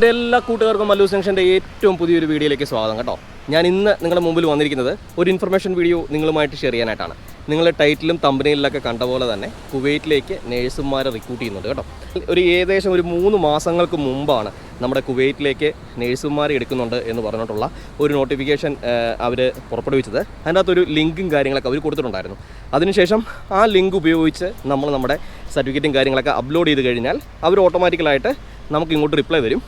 എന്റെ എല്ലാ കൂട്ടുകാർക്കും മല്ലു ജംഗ്ഷന്റെ ഏറ്റവും പുതിയൊരു വീഡിയോയിലേക്ക് സ്വാഗതം കേട്ടോ. ഞാൻ ഇന്ന് നിങ്ങളുടെ മുമ്പിൽ വന്നിരിക്കുന്നത് ഒരു ഇൻഫർമേഷൻ വീഡിയോ നിങ്ങളുമായിട്ട് ഷെയർ ചെയ്യാനായിട്ടാണ്. നിങ്ങളുടെ ടൈറ്റിലും തമ്പനയിലൊക്കെ കണ്ട പോലെ തന്നെ കുവൈറ്റിലേക്ക് നേഴ്സുമാരെ റിക്രൂട്ട് ചെയ്യുന്നുണ്ട് കേട്ടോ. ഒരു ഏകദേശം ഒരു മൂന്ന് മാസങ്ങൾക്ക് മുമ്പാണ് നമ്മുടെ കുവൈറ്റിലേക്ക് നേഴ്സുമാരെ എടുക്കുന്നുണ്ട് എന്ന് പറഞ്ഞിട്ടുള്ള ഒരു നോട്ടിഫിക്കേഷൻ അവർ പുറപ്പെടുവിച്ചത്. അതിന്റെ അകത്തൊരു ലിങ്കും കാര്യങ്ങളൊക്കെ അവർ കൊടുത്തിട്ടുണ്ടായിരുന്നു. അതിനുശേഷം ആ ലിങ്ക് ഉപയോഗിച്ച് നമ്മൾ നമ്മുടെ സർട്ടിഫിക്കറ്റും കാര്യങ്ങളൊക്കെ അപ്ലോഡ് ചെയ്ത് കഴിഞ്ഞാൽ അവർ ഓട്ടോമാറ്റിക്കലായിട്ട് നമുക്ക് ഇങ്ങോട്ട് റിപ്ലൈ തരും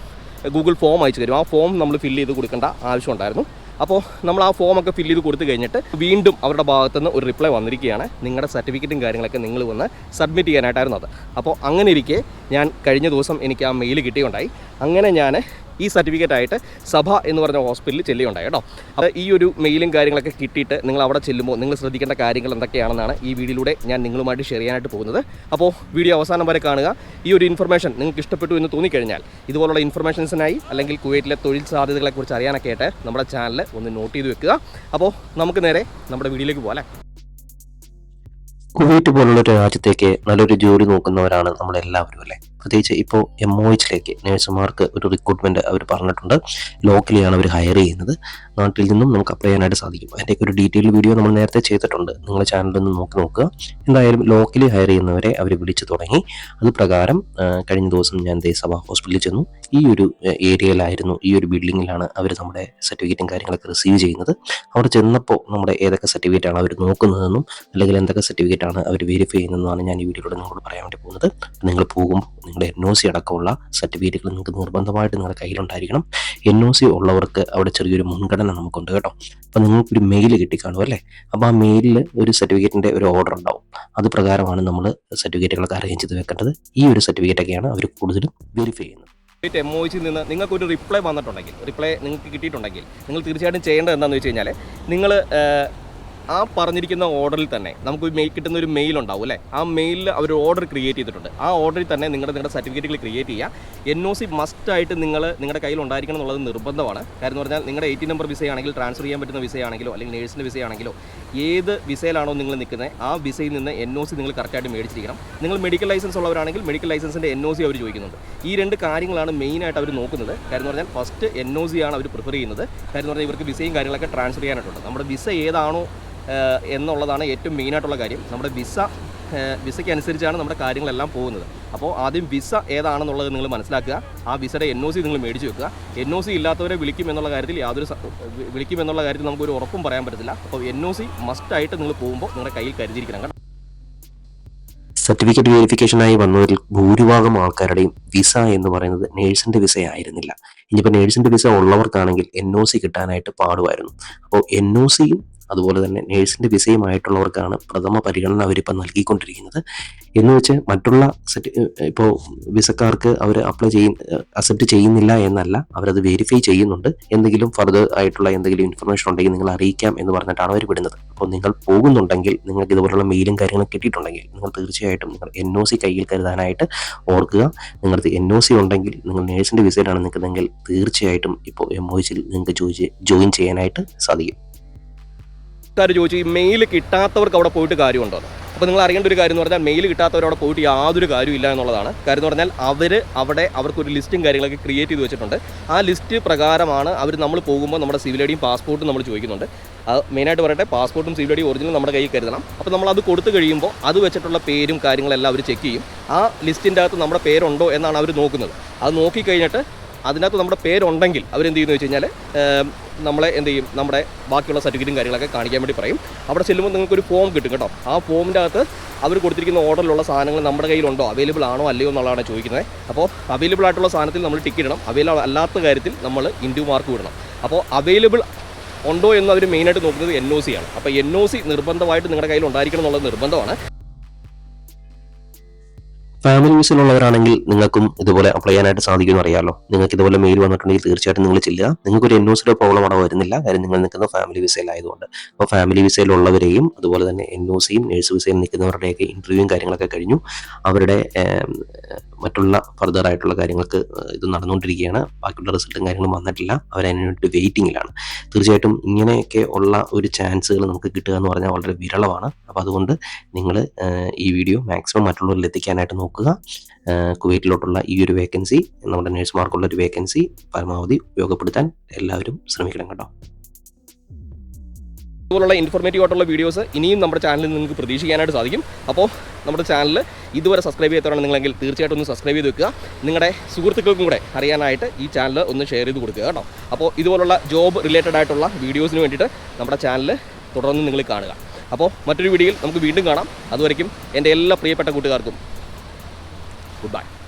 ഗൂഗിൾ ഫോം അയച്ചു തരും. ആ ഫോം നമ്മൾ ഫില്ല് ചെയ്ത് കൊടുക്കേണ്ട ആവശ്യമുണ്ടായിരുന്നു. അപ്പോൾ നമ്മൾ ആ ഫോമൊക്കെ ഫില്ല് ചെയ്ത് കൊടുത്തു കഴിഞ്ഞിട്ട് വീണ്ടും അവരുടെ ഭാഗത്തുനിന്ന് ഒരു റിപ്ലൈ വന്നിരിക്കുകയാണ്. നിങ്ങളുടെ സർട്ടിഫിക്കറ്റും കാര്യങ്ങളൊക്കെ നിങ്ങൾ വന്ന് സബ്മിറ്റ് ചെയ്യാനായിട്ടായിരുന്നു അത്. അപ്പോൾ അങ്ങനെ ഇരിക്കെ ഞാൻ കഴിഞ്ഞ ദിവസം എനിക്ക് ആ മെയിൽ കിട്ടിയുണ്ടായി. അങ്ങനെ ഞാൻ ഈ സർട്ടിഫിക്കറ്റ് ആയിട്ട് സഭ എന്ന് പറഞ്ഞ ഹോസ്പിറ്റലിൽ ചെല്ലുകയുണ്ടായി കേട്ടോ. അപ്പോൾ ഈ ഒരു മെയിലും കാര്യങ്ങളൊക്കെ കിട്ടിയിട്ട് നിങ്ങൾ അവിടെ ചെല്ലുമ്പോൾ നിങ്ങൾ ശ്രദ്ധിക്കേണ്ട കാര്യങ്ങൾ എന്തൊക്കെയാണെന്നാണ് ഈ വീഡിയോയിലൂടെ ഞാൻ നിങ്ങളുമായിട്ട് ഷെയർ ചെയ്യാനായിട്ട് പോകുന്നത്. അപ്പോൾ വീഡിയോ അവസാനം വരെ കാണുക. ഈ ഒരു ഇൻഫർമേഷൻ നിങ്ങൾക്ക് ഇഷ്ടപ്പെട്ടു എന്ന് തോന്നിക്കഴിഞ്ഞാൽ ഇതുപോലുള്ള ഇൻഫർമേഷൻസിനായി അല്ലെങ്കിൽ കുവൈറ്റിലെ തൊഴിൽ സാധ്യതകളെക്കുറിച്ച് അറിയാനൊക്കെ ആയിട്ട് നമ്മുടെ ചാനൽ ഒന്ന് നോട്ട് ചെയ്ത് വെക്കുക. അപ്പോൾ നമുക്ക് നേരെ നമ്മുടെ വീഡിയോയിലേക്ക് പോകാം കുവൈറ്റ് പോലുള്ള ഒരു രാജ്യത്തേക്ക് നല്ലൊരു ജോലി നോക്കുന്നവരാണ് നമ്മളെല്ലാവരും അല്ലേ? പ്രത്യേകിച്ച് ഇപ്പോൾ എം ഒ എച്ചിലേക്ക് നേഴ്സുമാർക്ക് ഒരു റിക്രൂട്ട്മെന്റ് അവർ പറഞ്ഞിട്ടുണ്ട്. ലോക്കലിയാണ് അവർ ഹയർ ചെയ്യുന്നത്. നാട്ടിൽ നിന്നും നമുക്ക് അപ്ലൈ ചെയ്യാനായിട്ട് സാധിക്കും. അതിന്റെയൊക്കെ ഒരു ഡീറ്റെയിൽ വീഡിയോ നമ്മൾ നേരത്തെ ചെയ്തിട്ടുണ്ട്. നിങ്ങളുടെ ചാനലിൽ നിന്ന് നോക്കി നോക്കുക. എന്തായാലും ലോക്കലി ഹയർ ചെയ്യുന്നവരെ അവർ വിളിച്ചു തുടങ്ങി. അത് പ്രകാരം കഴിഞ്ഞ ദിവസം ഞാൻ ദേശസഭ ഹോസ്പിറ്റലിൽ ചെന്നു. ഈ ഒരു ഏരിയയിലായിരുന്നു ഈ ഒരു ബിൽഡിങ്ങിലാണ് അവർ നമ്മുടെ സർട്ടിഫിക്കറ്റും കാര്യങ്ങളൊക്കെ റിസീവ് ചെയ്യുന്നത്. അവിടെ ചെന്നപ്പോൾ നമ്മുടെ ഏതൊക്കെ സർട്ടിഫിക്കറ്റാണ് അവർ നോക്കുന്നതെന്നും അല്ലെങ്കിൽ എന്തൊക്കെ സർട്ടിഫിക്കറ്റാണ് അവർ വെരിഫൈ ചെയ്യുന്നതെന്നാണ് ഞാൻ ഈ വീഡിയോയിലൂടെ നിങ്ങളോട് പറയാൻ വേണ്ടി പോകുന്നത്. നിങ്ങൾ പോകുമ്പോൾ നിങ്ങളുടെ എൻ ഒ സി അടക്കമുള്ള സർട്ടിഫിക്കറ്റുകൾ നിങ്ങൾക്ക് നിർബന്ധമായിട്ട് നിങ്ങളുടെ കയ്യിലുണ്ടായിരിക്കണം. എൻ ഒ സി ഉള്ളവർക്ക് അവിടെ ചെറിയൊരു മുൻഗണന നമുക്കുണ്ട് കേട്ടോ. അപ്പോൾ നിങ്ങൾക്കൊരു മെയിൽ കിട്ടിക്കാണും അല്ലേ? അപ്പോൾ ആ മെയിലിൽ ഒരു സർട്ടിഫിക്കറ്റിന്റെ ഒരു ഓർഡർ ഉണ്ടാവും. അത് പ്രകാരമാണ് നമ്മൾ സർട്ടിഫിക്കറ്റുകളൊക്കെ അറേഞ്ച് ചെയ്ത് വെക്കേണ്ടത്. ഈ ഒരു സർട്ടിഫിക്കറ്റൊക്കെയാണ് അവർ കൂടുതലും വെരിഫൈ ചെയ്യുന്നത്. കുവൈറ്റ് എം ഒ നിന്ന് നിങ്ങൾക്ക് ഒരു റിപ്ലൈ വന്നിട്ടുണ്ടെങ്കിൽ റിപ്ലൈ നിങ്ങൾക്ക് കിട്ടിയിട്ടുണ്ടെങ്കിൽ നിങ്ങൾ തീർച്ചയായിട്ടും ചെയ്യേണ്ടത് എന്താണെന്ന് വെച്ച് കഴിഞ്ഞാൽ നിങ്ങൾ ആ പറഞ്ഞിരിക്കുന്ന ഓർഡറിൽ തന്നെ നമുക്ക് കിട്ടുന്ന ഒരു മെയിൽ ഉണ്ടാവും അല്ലേ? ആ മെയിലിൽ അവർ ഓർഡർ ക്രിയേറ്റ് ചെയ്തിട്ടുണ്ട്. ആ ഓർഡറിൽ തന്നെ നിങ്ങളുടെ നിങ്ങളുടെ സർട്ടിഫിക്കറ്റുകൾ ക്രിയേറ്റ് ചെയ്യുക. എൻ ഒ സി മസ്റ്റായിട്ട് നിങ്ങൾ നിങ്ങളുടെ കയ്യിൽ ഉണ്ടായിരിക്കണം എന്നുള്ളത് നിർബന്ധമാണ്. കാര്യം എന്ന് പറഞ്ഞാൽ നിങ്ങളുടെ എയ്റ്റി നമ്പർ വിസയാണെങ്കിൽ ട്രാൻസ്ഫർ ചെയ്യാൻ പറ്റുന്ന വിസയാണെങ്കിലോ അല്ലെങ്കിൽ നേഴ്സിന്റെ വിസയാണെങ്കിലോ ഏത് വിസയിലാണോ നിങ്ങൾ നിൽക്കുന്നത് ആ വിസയിൽ നിന്ന് എൻ ഒ സി നിങ്ങൾ കറക്റ്റായിട്ട് മേടിച്ചിരിക്കണം. നിങ്ങൾ മെഡിക്കൽ ലൈസൻസ് ഉള്ളവരാണെങ്കിൽ മെഡിക്കൽ ലൈസൻസിന്റെ എൻ ഒ സി അവർ ചോദിക്കുന്നുണ്ട്. ഈ രണ്ട് കാര്യങ്ങളാണ് മെയിനായിട്ട് അവർ നോക്കുന്നത്. കാര്യം പറഞ്ഞാൽ ഫസ്റ്റ് എൻ ഒ സി ആണ് അവർ പ്രിഫർ ചെയ്യുന്നത്. കാര്യം പറഞ്ഞാൽ ഇവർക്ക് വിസയും കാര്യങ്ങളൊക്കെ ട്രാൻസ്ഫർ ചെയ്യാനായിട്ടുണ്ട്. നമ്മുടെ വിസ ഏതാണോ എന്നുള്ളതാണ് ഏറ്റവും മെയിനായിട്ടുള്ള കാര്യം. നമ്മുടെ വിസ വിസയ്ക്ക് അനുസരിച്ചാണ് നമ്മുടെ കാര്യങ്ങളെല്ലാം പോകുന്നത്. അപ്പോൾ ആദ്യം വിസ ഏതാണെന്നുള്ളത് നിങ്ങൾ മനസ്സിലാക്കുക. ആ വിസയുടെ എൻ ഒ സി നിങ്ങൾ മേടിച്ച് വെക്കുക. എൻ ഒ സി ഇല്ലാത്തവരെ വിളിക്കും എന്നുള്ള കാര്യത്തിൽ യാതൊരു വിളിക്കും എന്നുള്ള കാര്യത്തിൽ നമുക്കൊരു ഉറപ്പും പറയാൻ പറ്റത്തില്ല. അപ്പോൾ എൻ ഒ സി മസ്റ്റായിട്ട് നിങ്ങൾ പോകുമ്പോൾ നിങ്ങളുടെ കയ്യിൽ കരുതിയിരിക്കണം കേട്ടോ. സർട്ടിഫിക്കറ്റ് വെരിഫിക്കേഷനായി വന്നതിൽ ഭൂരിഭാഗം ആൾക്കാരുടെയും വിസ എന്ന് പറയുന്നത് നേഴ്സിന്റെ വിസ ആയിരുന്നില്ല ഇനിയിപ്പോൾ നേഴ്സിന്റെ വിസ ഉള്ളവർക്കാണെങ്കിൽ എൻ ഒ സി കിട്ടാനായിട്ട് പാടുമായിരുന്നു. അപ്പോൾ എൻ ഒ സിയും അതുപോലെ തന്നെ നേഴ്സിന്റെ വിസയുമായിട്ടുള്ളവർക്കാണ് പ്രഥമ പരിഗണന അവരിപ്പോൾ നൽകിക്കൊണ്ടിരിക്കുന്നത്. എന്ന് വെച്ച് മറ്റുള്ള ഇപ്പോൾ വിസക്കാർക്ക് അവർ അപ്ലൈ ചെയ്യുന്ന അക്സെപ്റ്റ് ചെയ്യുന്നില്ല എന്നല്ല അവരത് വെരിഫൈ ചെയ്യുന്നുണ്ട്. എന്തെങ്കിലും ഫർദർ ആയിട്ടുള്ള എന്തെങ്കിലും ഇൻഫർമേഷൻ ഉണ്ടെങ്കിൽ നിങ്ങൾ അറിയിക്കാം എന്ന് പറഞ്ഞിട്ടാണ് അവർ വിടുന്നത്. അപ്പോൾ നിങ്ങൾ പോകുന്നുണ്ടെങ്കിൽ നിങ്ങൾക്ക് ഇതുപോലുള്ള മെയിലും കാര്യങ്ങളും കിട്ടിയിട്ടുണ്ടെങ്കിൽ നിങ്ങൾ തീർച്ചയായിട്ടും നിങ്ങൾ എൻ ഒ സി കയ്യിൽ കരുതാനായിട്ട് ഓർക്കുക. നിങ്ങൾക്ക് എൻ ഒ സി ഉണ്ടെങ്കിൽ നിങ്ങൾ നേഴ്സിന്റെ വിസയിലാണ് നിൽക്കുന്നതെങ്കിൽ തീർച്ചയായിട്ടും ഇപ്പോൾ എം ഒ സിയിൽ നിങ്ങൾക്ക് ജോയിൻ ചെയ്യാനായിട്ട് സാധിക്കും. ആൾക്കാർ ചോദിച്ചു ഈ മെയിൽ കിട്ടാത്തവർക്ക് അവിടെ പോയിട്ട് കാര്യമുണ്ടോ അപ്പോൾ നിങ്ങൾ അറിയേണ്ട ഒരു കാര്യം എന്ന് പറഞ്ഞാൽ മെയിൽ കിട്ടാത്തവർ അവിടെ പോയിട്ട് യാതൊരു കാര്യമില്ല എന്നുള്ളതാണ്. കാര്യം എന്ന് പറഞ്ഞാൽ അവർ അവിടെ അവർക്കൊരു ലിസ്റ്റും കാര്യങ്ങളൊക്കെ ക്രിയേറ്റ് ചെയ്ത് വെച്ചിട്ടുണ്ട്. ആ ലിസ്റ്റ് പ്രകാരമാണ് അവർ നമ്മൾ പോകുമ്പോൾ നമ്മുടെ സിവിൽ ഐഡിയും പാസ്പോർട്ടും നമ്മൾ ചോദിക്കുന്നുണ്ട്. അത് മെയിനായിട്ട് പറയട്ടെ പാസ്പോർട്ടും സിവിൽ ഐഡിയും ഒറിജിനൽ നമ്മുടെ കയ്യിൽ കരുതണം. അപ്പോൾ നമ്മൾ അത് കൊടുത്തു കഴിയുമ്പോൾ അത് വെച്ചിട്ടുള്ള പേരും കാര്യങ്ങളെല്ലാം അവർ ചെക്ക് ചെയ്യും. ആ ലിസ്റ്റിന്റെ അകത്ത് നമ്മുടെ പേരുണ്ടോ എന്നാണ് അവർ നോക്കുന്നത്. അത് നോക്കിക്കഴിഞ്ഞിട്ട് അതിനകത്ത് നമ്മുടെ പേരുണ്ടെങ്കിൽ അവരെന്ത് ചെയ്യുന്നു വെച്ച് കഴിഞ്ഞാൽ നമ്മളെ എന്ത് ചെയ്യും? നമ്മുടെ ബാക്കിയുള്ള സർട്ടിഫിക്കറ്റും കാര്യങ്ങളൊക്കെ കാണിക്കാൻ വേണ്ടി പറയും. അവിടെ ചെല്ലുമ്പോൾ നിങ്ങൾക്ക് ഒരു ഫോം കിട്ടും കേട്ടോ. ആ ഫോമിന്റെ അകത്ത് അവർ കൊടുത്തിരിക്കുന്ന ഓർഡറിലുള്ള സാധനങ്ങൾ നമ്മുടെ കയ്യിലുണ്ടോ? അവൈലബിൾ ആണോ? അല്ലയോ എന്നുള്ളതാണ് ചോദിക്കുന്നത്. അപ്പോൾ അവൈലബിൾ ആയിട്ടുള്ള സാധനത്തിൽ നമ്മൾ ടിക്ക് ഇടണം. അവൈലബിൾ അല്ലാത്ത കാര്യത്തിൽ നമ്മൾ ഇൻഡ്യൂ മാർക്ക് വിടണം. അപ്പോൾ അവൈലബിൾ ഉണ്ടോ എന്ന് അവർ മെയിനായിട്ട് നോക്കുന്നത് എൻ ഒ സി ആണ്. അപ്പോൾ എൻ ഒ സി നിർബന്ധമായിട്ട് നിങ്ങളുടെ കയ്യിൽ ഉണ്ടായിരിക്കണം എന്നുള്ളത് നിർബന്ധമാണ്. ഫാമിലി വിസയിലുള്ളവരാണെങ്കിൽ നിങ്ങൾക്കും ഇതുപോലെ അപ്ലൈ ചെയ്യാനായിട്ട് സാധിക്കുമെന്ന് അറിയാമല്ലോ നിങ്ങൾക്ക് ഇതുപോലെ മെയിൽ വന്നിട്ടുണ്ടെങ്കിൽ തീർച്ചയായിട്ടും നിങ്ങൾ ചെല്ലുക. നിങ്ങൾക്ക് ഒരു എൻ ഒ പ്രോബ്ലം അവിടെ വരുന്നില്ല. കാര്യം നിങ്ങൾ നിൽക്കുന്ന ഫാമിലി വിസയിലായതുകൊണ്ട് അപ്പോൾ ഫാമിലി വിസയിലുള്ളവരെയും അതുപോലെ തന്നെ എൻഒസിയും നേഴ്സ് വിസയിൽ നിൽക്കുന്നവരുടെയൊക്കെ ഇന്റർവ്യൂവും കാര്യങ്ങളൊക്കെ കഴിഞ്ഞു. അവരുടെ മറ്റുള്ള ഫർദർ ആയിട്ടുള്ള കാര്യങ്ങൾക്ക് ഇത് നടന്നുകൊണ്ടിരിക്കുകയാണ്. ബാക്കിയുള്ള റിസൾട്ടും കാര്യങ്ങളും വന്നിട്ടില്ല. അവർ വെയിറ്റിങ്ങിലാണ് തീർച്ചയായിട്ടും ഇങ്ങനെയൊക്കെ ഉള്ള ഒരു ചാൻസുകൾ നമുക്ക് കിട്ടുക എന്ന് പറഞ്ഞാൽ വളരെ വിരളമാണ്. അപ്പോൾ അതുകൊണ്ട് നിങ്ങൾ ഈ വീഡിയോ മാക്സിമം മറ്റുള്ളവരിൽ എത്തിക്കാനായിട്ട് നോക്കുക. നോക്കുക. കുവൈറ്റിലോട്ടുള്ള ഈ ഒരു വേക്കൻസി നമ്മുടെ നഴ്സുമാർക്കുള്ള ഒരു വേക്കൻസി പരമാവധി ഉപയോഗപ്പെടുത്താൻ എല്ലാവരും ശ്രമിക്കണം കേട്ടോ. ഇതുപോലുള്ള ഇൻഫോർമേറ്റീവ് ആയിട്ടുള്ള വീഡിയോസ് ഇനിയും നമ്മുടെ ചാനലിൽ നിങ്ങൾക്ക് പ്രതീക്ഷിക്കാനായിട്ട് സാധിക്കും. അപ്പോൾ നമ്മുടെ ചാനൽ ഇതുവരെ സബ്സ്ക്രൈബ് ചെയ്യാത്തവരാണ് നിങ്ങളെങ്കിൽ തീർച്ചയായിട്ടും ഒന്ന് സബ്സ്ക്രൈബ് ചെയ്ത് വെക്കുക. നിങ്ങളുടെ സുഹൃത്തുക്കൾക്കും കൂടെ അറിയാനായിട്ട് ഈ ചാനൽ ഒന്ന് ഷെയർ ചെയ്ത് കൊടുക്കുക കേട്ടോ. അപ്പോൾ ഇതുപോലുള്ള ജോബ് റിലേറ്റഡ് ആയിട്ടുള്ള വീഡിയോസിന് വേണ്ടിയിട്ട് നമ്മുടെ ചാനൽ തുടർന്ന് നിങ്ങൾ കാണുക. അപ്പോൾ മറ്റൊരു വീഡിയോയിൽ നമുക്ക് വീണ്ടും കാണാം. അതുവരയ്ക്കും എന്റെ എല്ലാ പ്രിയപ്പെട്ട കൂട്ടുകാർക്കും Goodbye.